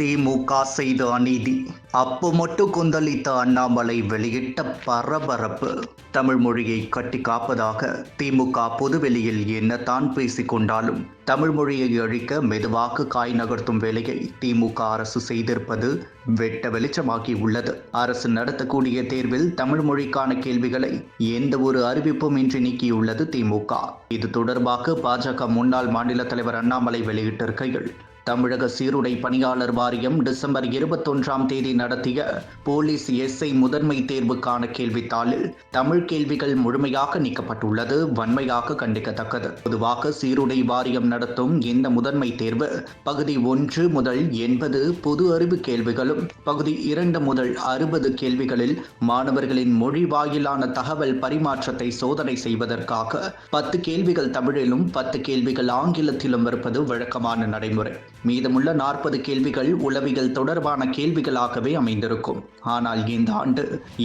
திமுக செய்த அநீதி அப்பு மட்டும் கொந்தளித்த அண்ணாமலை வெளியிட்ட பரபரப்பு. தமிழ் மொழியை கட்டி காப்பதாக திமுக பொதுவெளியில் என்னத்தான் பேசிக் கொண்டாலும் தமிழ் மொழியை அழிக்க மெதுவாக காய் நகர்த்தும் வேலையை திமுக அரசு செய்திருப்பது வெட்ட வெளிச்சமாகி உள்ளது. அரசு நடத்தக்கூடிய தேர்வில் தமிழ் மொழிக்கான கேள்விகளை எந்த ஒரு அறிவிப்பும் இன்றி நீக்கியுள்ளது திமுக. இது தொடர்பாக பாஜக முன்னாள் மாநில தலைவர் அண்ணாமலை வெளியிட்டிருக்கையில் தமிழக சீருடை பணியாளர் வாரியம் டிசம்பர் இருபத்தொன்றாம் தேதி நடத்திய போலீஸ் எஸ்ஐ முதன்மை தேர்வுக்கான கேள்வித்தாளில் தமிழ் கேள்விகள் முழுமையாக நீக்கப்பட்டுள்ளது வன்மையாக கண்டிக்கத்தக்கது. பொதுவாக சீருடை வாரியம் நடத்தும் இந்த முதன்மை தேர்வு பகுதி ஒன்று முதல் எண்பது பொது அறிவு கேள்விகளும் பகுதி இரண்டு முதல் அறுபது கேள்விகளில் மாணவர்களின் மொழி வாயிலான தகவல் பரிமாற்றத்தை சோதனை செய்வதற்காக பத்து கேள்விகள் தமிழிலும் பத்து கேள்விகள் ஆங்கிலத்திலும் இருப்பது வழக்கமான நடைமுறை. மீதமுள்ள நாற்பது கேள்விகள் உளவியல் தொடர்பான கேள்விகளாகவே அமைந்திருக்கும். ஆனால் இந்த ஆண்டு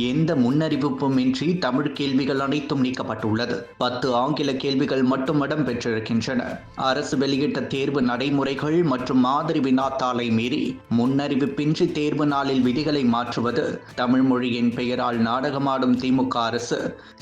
எந்த முன்னறிவிப்பும் இன்றி தமிழ் கேள்விகள் அனைத்தும் நீக்கப்பட்டுள்ளது. பத்து ஆங்கில கேள்விகள் மட்டும் இடம்பெற்றிருக்கின்றன. அரசு வெளியிட்ட தேர்வு நடைமுறைகள் மற்றும் மாதிரி வினாத்தாளை மீறி முன்னறிவிப்பின்றி தேர்வு நாளில் விதிகளை மாற்றுவது தமிழ் மொழியின் பெயரால் நாடகமாடும் திமுக அரசு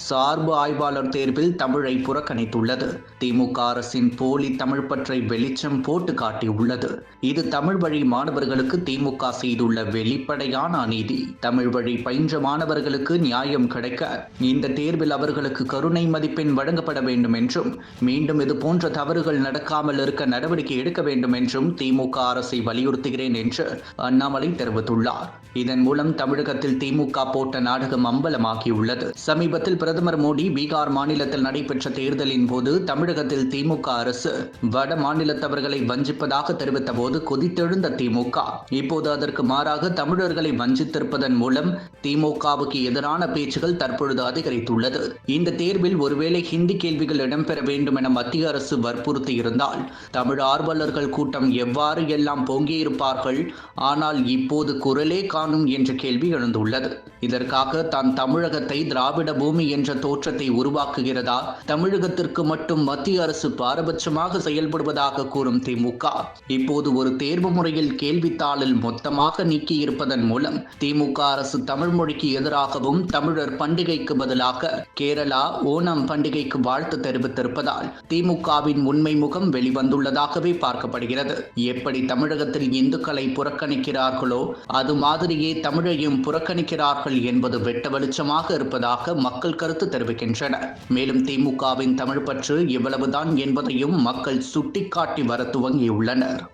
சார்பு ஆய்வாளர் தேர்வில் தமிழை புறக்கணித்துள்ளது. திமுக அரசின் போலி தமிழ் பற்றை வெளிச்சம் போட்டு காட்டியுள்ளது. இது தமிழ் வழி மாணவர்களுக்கு திமுக செய்துள்ள வெளிப்படையான அநீதி. தமிழ் வழி பயின்ற மாணவர்களுக்கு நியாயம் கிடைக்க இந்த தேர்வில் அவர்களுக்கு கருணை மதிப்பெண் வழங்கப்பட வேண்டும் என்றும் மீண்டும் இது போன்ற தவறுகள் நடக்காமல் இருக்க நடவடிக்கை எடுக்க வேண்டும் என்றும் திமுக அரசை வலியுறுத்துகிறேன் என்று அண்ணாமலை தெரிவித்துள்ளார். இதன் மூலம் தமிழகத்தில் திமுக போட்ட நாடகம் அம்பலமாகியுள்ளது. சமீபத்தில் பிரதமர் மோடி பீகார் மாநிலத்தில் நடைபெற்ற தேர்தலின் போது தமிழகத்தில் திமுக அரசு வட மாநிலத்தவர்களை வஞ்சிப்பதாக தெரிவித்து போது கொதித்தெழுந்த திமுக. இப்போது அதற்கு மாறாக தமிழர்களை வஞ்சித்திருப்பதன் மூலம் திமுகவுக்கு எதிரான பேச்சுகள் தற்பொழுது அதிகரித்துள்ளது. இந்த தேர்வில் ஒருவேளை ஹிந்தி கேள்விகள் இடம்பெற வேண்டும் என மத்திய அரசு வற்புறுத்தி இருந்தால் தமிழ் ஆர்வலர்கள் கூட்டம் எவ்வாறு எல்லாம் பொங்கியிருப்பார்கள்? ஆனால் இப்போது குரலே காணும் என்ற கேள்வி எழுந்துள்ளது. இதற்காக தான் தமிழகத்தை திராவிட பூமி என்ற தோற்றத்தை உருவாக்குகிறதா? தமிழகத்திற்கு மட்டும் மத்திய அரசு பாரபட்சமாக செயல்படுவதாக கூறும் திமுக. இப்போது ஒரு தேர்வு முறையில் கேள்வித்தாளில் மொத்தமாக நீக்கி இருப்பதன் மூலம் திமுக அரசு தமிழ் மொழிக்கு எதிராகவும் தமிழர் பண்டிகைக்கு பதிலாக கேரளா ஓணம் பண்டிகைக்கு வாழ்த்து தெரிவித்திருப்பதால் திமுகவின் உண்மை முகம் வெளிவந்துள்ளதாகவே பார்க்கப்படுகிறது. எப்படி தமிழகத்தில் இந்துக்களை புறக்கணிக்கிறார்களோ அது மாதிரியே தமிழையும் புறக்கணிக்கிறார்கள் என்பது வெட்ட வெளிச்சமாக இருப்பதாக மக்கள் கருத்து தெரிவிக்கின்றனர். மேலும் திமுகவின் தமிழ் பற்று இவ்வளவுதான் என்பதையும் மக்கள் சுட்டிக்காட்டி வர துவங்கியுள்ளனர்.